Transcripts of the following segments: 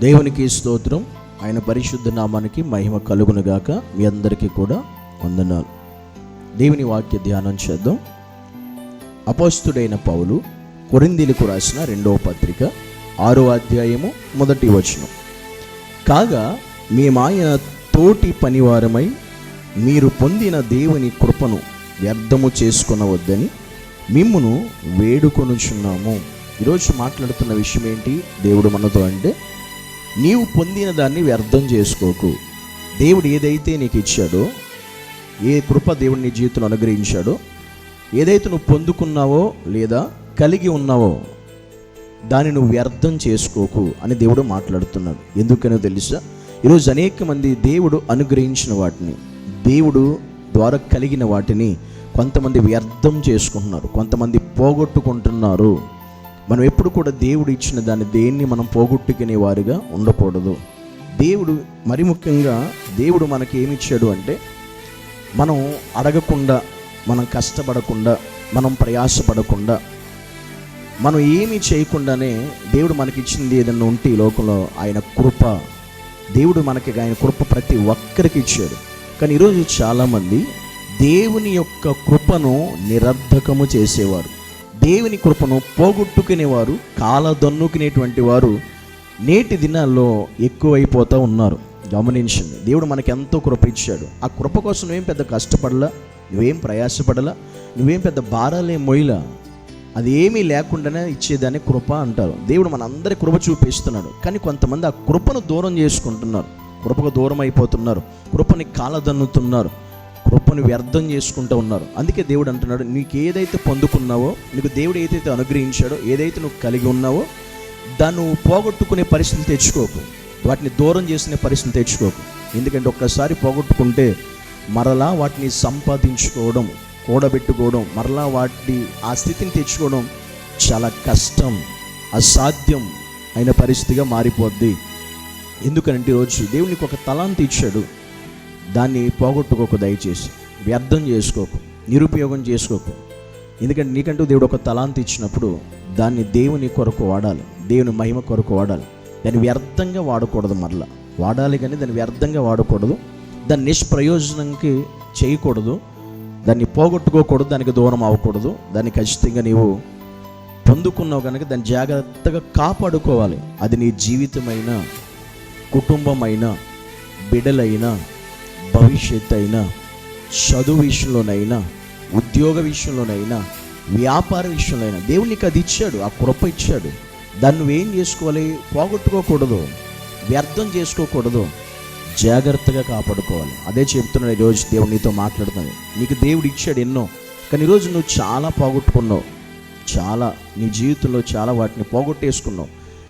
దేవునికి స్తోత్రం. ఆయన పరిశుద్ధ నామానికి మహిమ కలుగునుగాక. మీ అందరికీ కూడా వందనాలు. దేవుని వాక్య ధ్యానం చేద్దాం. అపోస్తుడైన పౌలు కొరిందీలకు రాసిన రెండవ పత్రిక ఆరో అధ్యాయము మొదటి వచనం. కాగా మేమాయన తోటి పనివారమై మీరు పొందిన దేవుని కృపను వ్యర్థము చేసుకునవద్దని మిమ్మును వేడుకొనుచున్నాము. ఈరోజు మాట్లాడుతున్న విషయం ఏంటి? దేవుడు మనతో అంటే నీవు పొందిన దాన్ని వ్యర్థం చేసుకోకు. దేవుడు ఏదైతే నీకు ఇచ్చాడో ఏ కృప దేవుడు నీ జీవితంలో అనుగ్రహించాడో ఏదైతే నువ్వు పొందుకున్నావో లేదా కలిగి ఉన్నావో దాన్ని నువ్వు వ్యర్థం చేసుకోకు అని దేవుడు మాట్లాడుతున్నాడు. ఎందుకనో తెలుసా? ఈరోజు అనేక మంది దేవుడు అనుగ్రహించిన వాటిని దేవుడు ద్వారా కలిగిన వాటిని కొంతమంది వ్యర్థం చేసుకుంటున్నారు కొంతమంది పోగొట్టుకుంటున్నారు. మనం ఎప్పుడు కూడా దేవుడు ఇచ్చిన దాన్ని దేన్ని మనం పోగొట్టుకునే వారిగా ఉండకూడదు. దేవుడు మరి ముఖ్యంగా దేవుడు మనకి ఏమి ఇచ్చాడు అంటే మనం అడగకుండా మనం కష్టపడకుండా మనం ప్రయాసపడకుండా మనం ఏమీ చేయకుండానే దేవుడు మనకి ఇచ్చింది ఏదన్నా ఉంటే ఈ లోకంలో ఆయన కృప. దేవుడు మనకి ఆయన కృప ప్రతి ఒక్కరికి ఇచ్చాడు. కానీ ఈరోజు చాలామంది దేవుని యొక్క కృపను నిరర్ధకము చేసేవారు. దేవుని కృపను పోగొట్టుకునేవారు కాలదన్నుకునేటువంటి వారు నేటి దినాల్లో ఎక్కువైపోతూ ఉన్నారు. గమనించండి దేవుడు మనకి ఎంతో కృప ఇచ్చాడు. ఆ కృప కోసం నువ్వేం పెద్ద కష్టపడలా? నువ్వేం ప్రయాసపడలా? నువ్వేం పెద్ద భారాలే మొయ్యలా? అది ఏమీ లేకుండానే ఇచ్చేదాన్ని కృప అంటారు. దేవుడు మన అందరి కృప చూపిస్తున్నాడు. కానీ కొంతమంది ఆ కృపను దూరం చేసుకుంటున్నారు. కృపకు దూరం అయిపోతున్నారు. కృపని కాలదన్నుతున్నారు. కృపను వ్యర్థం చేసుకుంటూ ఉన్నారు. అందుకే దేవుడు అంటున్నాడు నీకు ఏదైతే పొందుకున్నావో నీకు దేవుడు ఏదైతే అనుగ్రహించాడో ఏదైతే నువ్వు కలిగి ఉన్నావో దాన్ని పోగొట్టుకునే పరిస్థితి తెచ్చుకోకు. వాటిని దూరం చేసిన పరిస్థితి తెచ్చుకోకు. ఎందుకంటే ఒక్కసారి పోగొట్టుకుంటే మరలా వాటిని సంపాదించుకోవడం కూడబెట్టుకోవడం మరలా వాటిని ఆ స్థితిని తెచ్చుకోవడం చాలా కష్టం అసాధ్యం అయిన పరిస్థితిగా మారిపోద్ది. ఎందుకంటే ఈరోజు దేవునికి ఒక తలాంతి ఇచ్చాడు. దాన్ని పోగొట్టుకోకు దయచేసి. వ్యర్థం చేసుకోకు నిరుపయోగం చేసుకోకు. ఎందుకంటే నీకంటూ దేవుడు ఒక తలాంతి ఇచ్చినప్పుడు దాన్ని దేవుని కొరకు వాడాలి దేవుని మహిమ కొరకు వాడాలి. దాన్ని వ్యర్థంగా వాడకూడదు మరలా. వాడాలి కానీ దాన్ని వ్యర్థంగా వాడకూడదు. దాన్ని నిష్ప్రయోజనంకి చేయకూడదు. దాన్ని పోగొట్టుకోకూడదు దానికి దూరం అవ్వకూడదు. దాన్ని ఖచ్చితంగా నీవు పొందుకున్నావు కనుక దాన్ని జాగ్రత్తగా కాపాడుకోవాలి. అది నీ జీవితమైన కుటుంబమైన బిడలైనా భవిష్యత్ అయినా చదువు విషయంలోనైనా ఉద్యోగ విషయంలోనైనా వ్యాపార విషయంలోనైనా దేవుడు నీకు అది ఇచ్చాడు ఆ కృప ఇచ్చాడు. దాన్ని నువ్వేం చేసుకోవాలి? పోగొట్టుకోకూడదు. వ్యర్థం చేసుకోకూడదు. జాగ్రత్తగా కాపాడుకోవాలి. అదే చెప్తున్నాడు ఈరోజు దేవుడు నీతో మాట్లాడుతున్నాడు. నీకు దేవుడు ఇచ్చాడు ఎన్నో. కానీ ఈరోజు నువ్వు చాలా పోగొట్టుకున్నావు. చాలా నీ జీవితంలో చాలా వాటిని పోగొట్టేసుకున్నావు.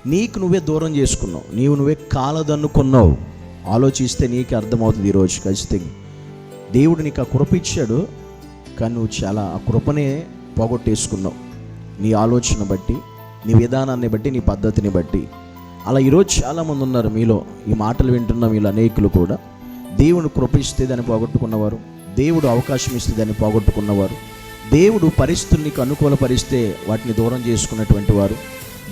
నీకు నువ్వే దూరం చేసుకున్నావు. నీవు నువ్వే కాలదన్నుకున్నావు. ఆలోచిస్తే నీకు అర్థమవుతుంది ఈరోజు ఖచ్చితంగా. దేవుడు నీకు ఆ కృప ఇచ్చాడు కానీ నువ్వు చాలా ఆ కృపనే పోగొట్టేసుకున్నావు. నీ ఆలోచన బట్టి నీ విధానాన్ని బట్టి నీ పద్ధతిని బట్టి. అలా ఈరోజు చాలామంది ఉన్నారు మీలో ఈ మాటలు వింటున్న మీలో అనేకులు కూడా. దేవుడు కృపిస్తే దాన్ని పోగొట్టుకున్నవారు దేవుడు అవకాశం ఇస్తే దాన్ని పోగొట్టుకున్నవారు. దేవుడు పరిస్థితులు నీకు అనుకూలపరిస్తే వాటిని దూరం చేసుకున్నటువంటి వారు.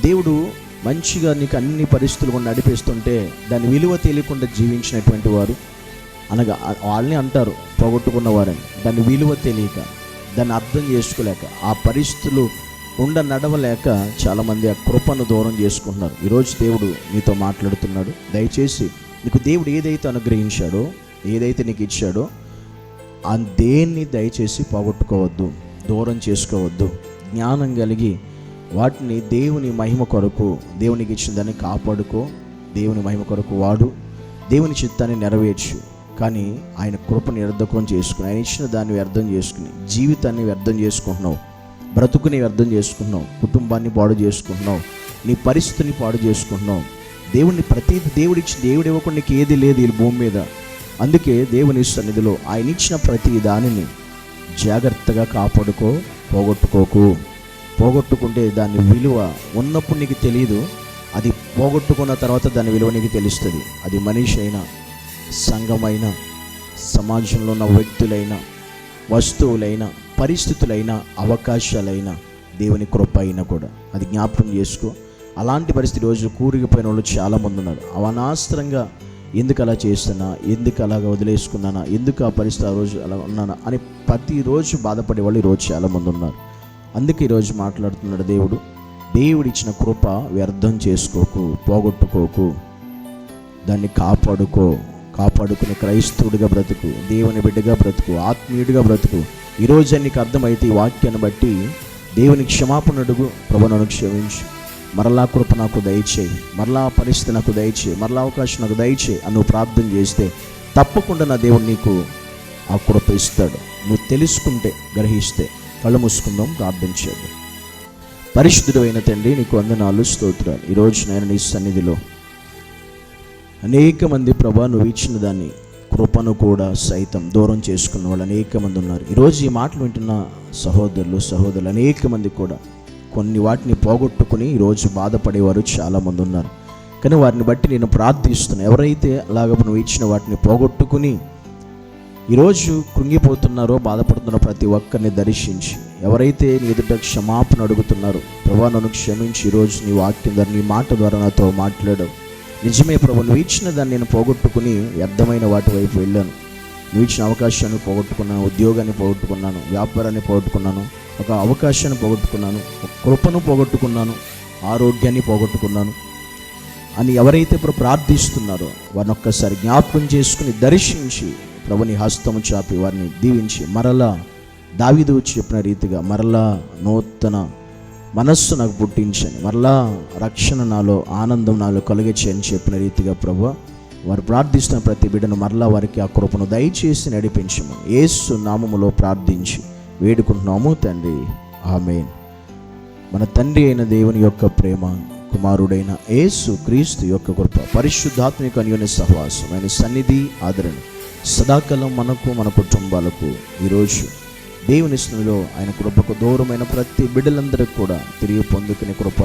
దేవుడు మంచిగా నీకు అన్ని పరిస్థితులు కూడా నడిపిస్తుంటే దాని విలువ తెలియకుండా జీవించినటువంటి వారు అనగా వాళ్ళని అంటారు పోగొట్టుకున్న వారని దాని విలువ తెలియక దాన్ని అర్థం చేసుకోలేక ఆ పరిస్థితులు ఉండ నడవలేక చాలామంది ఆ కృపను దూరం చేసుకుంటున్నారు. ఈరోజు దేవుడు నీతో మాట్లాడుతున్నాడు. దయచేసి నీకు దేవుడు ఏదైతే అనుగ్రహించాడో ఏదైతే నీకు ఇచ్చాడో ఆ దేన్ని దయచేసి పోగొట్టుకోవద్దు దూరం చేసుకోవద్దు. జ్ఞానం కలిగి వాటిని దేవుని మహిమ కొరకు దేవునికి ఇచ్చిన దాన్ని కాపాడుకో దేవుని మహిమ కొరకు వాడు దేవుని చిత్తాన్ని నెరవేర్చు. కానీ ఆయన కృపను వ్యర్థకం చేసుకుని ఆయన ఇచ్చిన దాన్ని వ్యర్థం చేసుకుని జీవితాన్ని వ్యర్థం చేసుకుంటున్నావు బ్రతుకుని వ్యర్థం చేసుకుంటున్నావు కుటుంబాన్ని పాడు చేసుకుంటున్నావు నీ పరిస్థితిని పాడు చేసుకుంటున్నావు. దేవుడిని ప్రతి దేవుడిచ్చి దేవుడు ఇవ్వకుండా నీకు ఏది లేదు ఈ భూమి మీద. అందుకే దేవుని సన్నిధిలో ఆయన ఇచ్చిన ప్రతి దానిని జాగ్రత్తగా కాపాడుకో పోగొట్టుకోకు. పోగొట్టుకుంటే దాని విలువ ఉన్నప్పుడు నీకు తెలియదు అది పోగొట్టుకున్న తర్వాత దాని విలువ నీకు తెలుస్తుంది. అది మనిషి అయినా సంఘమైనా సమాజంలో ఉన్న వ్యక్తులైనా వస్తువులైనా పరిస్థితులైనా అవకాశాలైనా దేవుని కృప అయినా కూడా. అది జ్ఞాపకం చేసుకో. అలాంటి పరిస్థితి రోజు కూరిగిపోయిన వాళ్ళు చాలామంది ఉన్నారు. అవనాస్త్రంగా ఎందుకు అలా చేస్తున్నా ఎందుకు అలాగా వదిలేసుకున్నానా ఎందుకు ఆ పరిస్థితి ఆ రోజు అలా ఉన్నానా అని ప్రతిరోజు బాధపడే వాళ్ళు ఈరోజు చాలామంది ఉన్నారు. అందుకే ఈరోజు మాట్లాడుతున్నాడు దేవుడు. దేవుడిచ్చిన కృప వ్యర్థం చేసుకోకు పోగొట్టుకోకు దాన్ని కాపాడుకో కాపాడుకునే క్రైస్తవుడిగా బ్రతుకు దేవుని బిడ్డగా బ్రతుకు ఆత్మీయుడిగా బ్రతుకు. ఈరోజు నీకు అర్థమైతే ఈ వాక్యాన్ని బట్టి దేవుని క్షమాపణ అడుగు ప్రభు నన్ను క్షమించు మరలా కృప నాకు దయచేయి మరలా పరిస్థితి నాకు దయచేయి మరలా అవకాశం నాకు దయచేయి అని నువ్వు ప్రార్థన చేస్తే తప్పకుండా నా దేవుడు నీకు ఆ కృప ఇస్తాడు. నువ్వు తెలుసుకుంటే గ్రహిస్తే. కళ్ళు మూసుకుందాం ప్రార్థన చేద్దాం. పరిశుద్ధుడు అయిన తండ్రి నీకు వందనాలు స్తోత్రాలు. ఈరోజు నేను నీ సన్నిధిలో అనేక మంది ప్రభా నువ్వు ఇచ్చిన దాన్ని కృపను కూడా సైతం దూరం చేసుకున్న వాళ్ళు అనేక మంది ఉన్నారు. ఈరోజు ఈ మాటలు వింటున్న సహోదరులు సహోదరులు అనేక మంది కూడా కొన్ని వాటిని పోగొట్టుకుని ఈరోజు బాధపడేవారు చాలామంది ఉన్నారు. కానీ వారిని బట్టి నేను ప్రార్థిస్తున్నాను ఎవరైతే అలాగ నువ్వు ఇచ్చిన వాటిని పోగొట్టుకుని ఈరోజు కృంగిపోతున్నారో బాధపడుతున్న ప్రతి ఒక్కరిని దర్శించి. ఎవరైతే నీ ఎదుట క్షమాపణ అడుగుతున్నారో ప్రభా నన్ను క్షమించి ఈరోజు నీ వాక్యం ద్వారా నీ మాట ద్వారా నాతో మాట్లాడావు నిజమే ప్రభు నువ్వు ఇచ్చిన దాన్ని నేను పోగొట్టుకుని వ్యర్థమైన వాటి వైపు వెళ్ళాను. నువ్వు ఇచ్చిన అవకాశాన్ని పోగొట్టుకున్నాను ఉద్యోగాన్ని పోగొట్టుకున్నాను వ్యాపారాన్ని పోగొట్టుకున్నాను ఒక అవకాశాన్ని పోగొట్టుకున్నాను ఒక కృపను పోగొట్టుకున్నాను ఆరోగ్యాన్ని పోగొట్టుకున్నాను. అని ఎవరైతే ఇప్పుడు ప్రార్థిస్తున్నారో వారిని ఒక్కసారి జ్ఞాపకం చేసుకుని దర్శించి ప్రభుని హస్తము చాపి వారిని దీవించి మరలా దావిదు చెప్పిన రీతిగా మరలా నూతన మనస్సు నాకు పుట్టించని మరలా రక్షణ నాలో ఆనందం నాలో కలిగించని చెప్పిన రీతిగా ప్రభు వారు ప్రార్థిస్తున్న ప్రతి బిడ్డను మరలా వారికి ఆ కృపను దయచేసి నడిపించము. ఏసు నామములో ప్రార్థించి వేడుకుంటున్నాము తండ్రి. ఆమెన్. మన తండ్రి అయిన దేవుని యొక్క ప్రేమ కుమారుడైన ఏసు క్రీస్తు యొక్క కృప పరిశుద్ధాత్మిక అన్యోన్య సహవాసం ఆయన సన్నిధి ఆదరణ. సదాకాలం మనకు మన కుటుంబాలకు ఈరోజు దేవుని స్నులో ఆయన కృపకు దూరమైన ప్రతి బిడ్డలందరికీ కూడా తిరిగి పొందుకునే కృప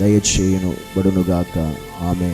దయచేయును బడునుగాక ఆమె